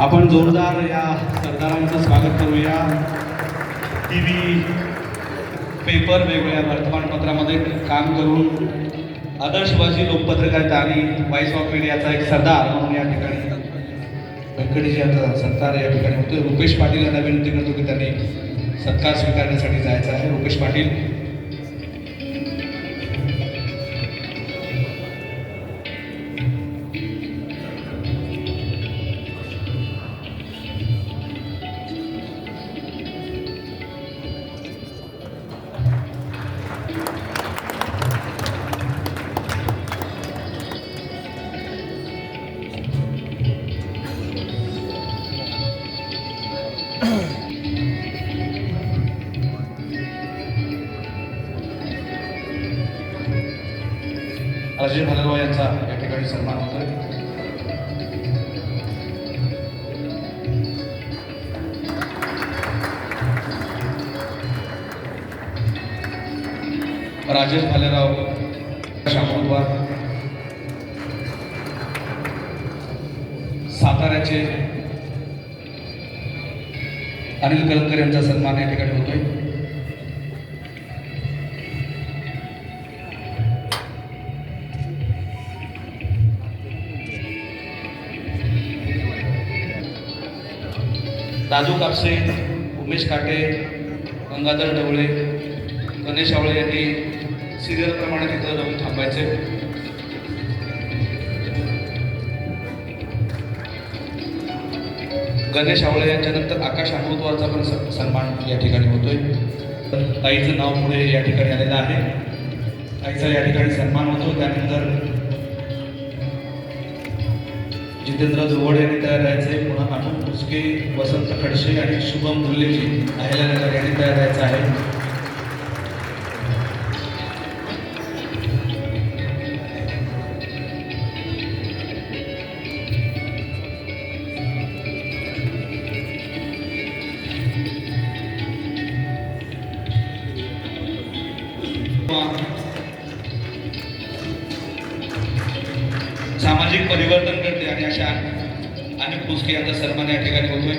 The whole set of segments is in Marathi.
आपण जोरदार या सरदारांचं स्वागत करूया. टी व्ही पेपर वेगवेगळ्या वर्तमानपत्रामध्ये काम करून आदर्शवाजी लोकपत्रकारिता आणि व्हॉइस ऑफ मीडियाचा एक सरदार म्हणून या ठिकाणी व्यंकटेश यांचा सत्कार या ठिकाणी होतो रुपेश पाटील यांना विनंती करतो की त्यांनी सत्कार स्वीकारण्यासाठी जायचं आहे. रुपेश पाटील अजय भालेराव यांचा या ठिकाणी सन्मान होतोय. राजेश भालेराव शामोदवार साताऱ्याचे अनिल कलंकर यांचा सन्मान या ठिकाणी होतोय. राजू कापसे उमेश काटे गंगाधर ढवळे गणेश आवळे यांनी सिरियलप्रमाणे तिथं जाऊन थांबायचे. गणेश आवळे यांच्यानंतर आकाश अमृतवारचा पण स- सन्मान या ठिकाणी होतोय. ताईचं नाव पुढे या ठिकाणी आलेलं आहे. ताईचा या ठिकाणी सन्मान होतो. त्यानंतर जितेंद्र जोवड यांनी तयार राहायचे पुन्हा अतुल भुसके वसंत खडसे आणि शुभम मुल्लेजी अहिल्यानगर यांनी तयार राहायचं आहे. सामाजिक परिवर्तन अशा अनेक पुस्तके यांचा सन्मान या ठिकाणी होतोय.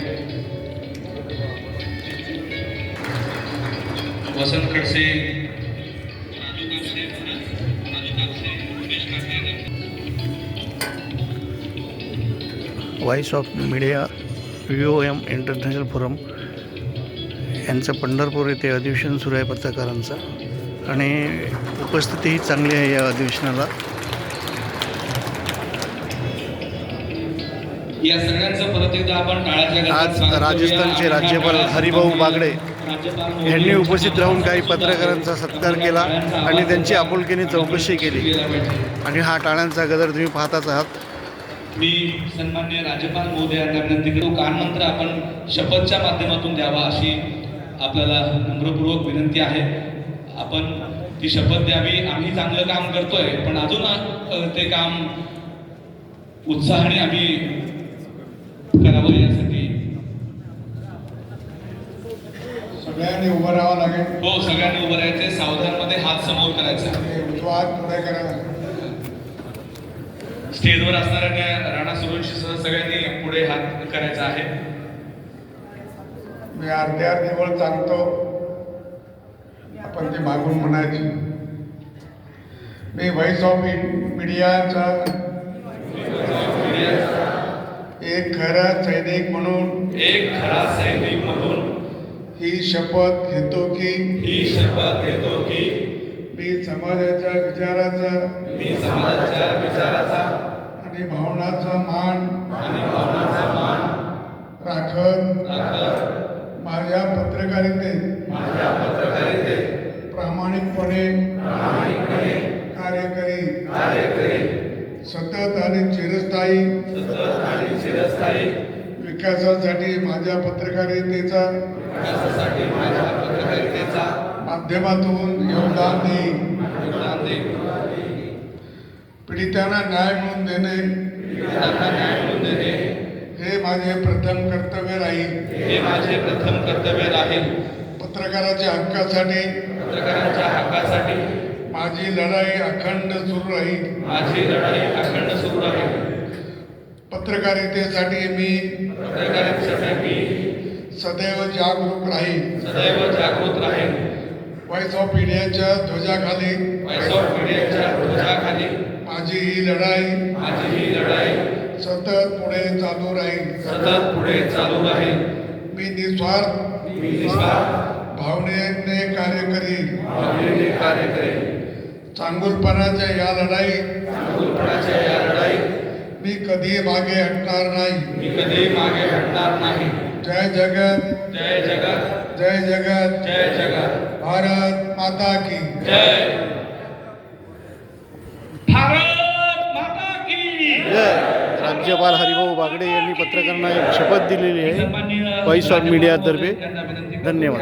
Vasant Khadse. Voice of media V O M international forum यांचं पंढरपूर येथे अधिवेशन सुरू आहे पत्रकारांचं. आणि उपस्थितीही चांगली आहे या अधिवेशनाला. या सगळ्यांचं परत एकदा आपण गजरात आज. राजस्थानचे राज्यपाल हरिभाऊ बागडे यांनी उपस्थित राहून काही पत्रकारांचा सत्कार केला आणि त्यांची आपुलकीने चौकशी केली. आणि हा टाळ्यांचा गदर तुम्ही पाहताच आहात. मी सन्मान्य राज्यपाल महोदयांना विनंती करतो कानमंत्र आपण शपथच्या माध्यमातून द्यावा अशी आपल्याला नम्रपूर्वक विनंती आहे. आपण ती शपथ द्यावी. आम्ही चांगलं काम करतोय पण अजून ते काम उत्साहाने आम्ही करावं यासाठी सगळ्यांनी उभं राहावं लागेल. हो सगळ्यांनी उभं राहायचे. सावधानमध्ये हात समोर करायचा. हात पुढे स्टेजवर असणाऱ्या राणा सुरक्षेसह सगळ्यांनी पुढे हात करायचा आहे. मी अर्ध्या अर्धी वेळ चालतो. आपण ते मागून म्हणायची. मी व्हॉइस ऑफ मीडियाचा एक खरा सैनिक म्हणून एक खरा सैनिक म्हणून ही शपथ घेतो की ही शपथ घेतो की मी समाजाच्या विचाराचा मी समाजाच्या विचाराचा आणि भावनाचा मान आणि भावनाचा मान राखत राखत माझ्या पत्रकारितेत माझ्या पत्रकारिते प्रामाणिकपणे कार्य करी कार्य करेन. सतत आणि चिरस्थायी. विकासासाठी माझ्या पत्रकारितेचा विकासासाठी माझ्या पत्रकारितेचा. माध्यमातून योगदान देईन. पीडितांना न्याय पीडितांना मिळवून देणे. हे माझे प्रथम कर्तव्य राहील. हे माझे प्रथम कर्तव्य राहील. पत्रकाराच्या हक्कासाठी. पत्रकारांच्या हक्कासाठी. माझी लढाई अखंड सुरू राहील. माझी लढाई अखंड सुरू राहील. पत्रकारितेसाठी मी पत्रकारितेसाठी मी सदैव जागरूक राहीन सदैव जागृत राहीन व्हॉइस ऑफ इंडियाच्या ध्वजाखाली. व्हॉइस ऑफ मीडियाच्या ध्वजाखाली. माझी ही लढाई माझी ही लढाई सतत पुढे चालू राहील. सतत पुढे चालू राहील. मी निस्वार्थ मी निस्वार्थ भावनेने कार्य करीन भावनेने कार्य करेन चांगुलपणाच्या या लढाईत चांगुलपणाच्या या लढाईत मी कधी मागे हटणार नाही. मी कधी मागे हटणार नाही. जय जगत. जय जगत. जय जगत. जय जगत. भारत माता की. जय. भारत माता की. जय. राज्यपाल हरिभाऊ बागडे यांनी पत्रकारांना एक शपथ दिलेली आहे. व्हॉइस ऑफ मीडियातर्फे धन्यवाद.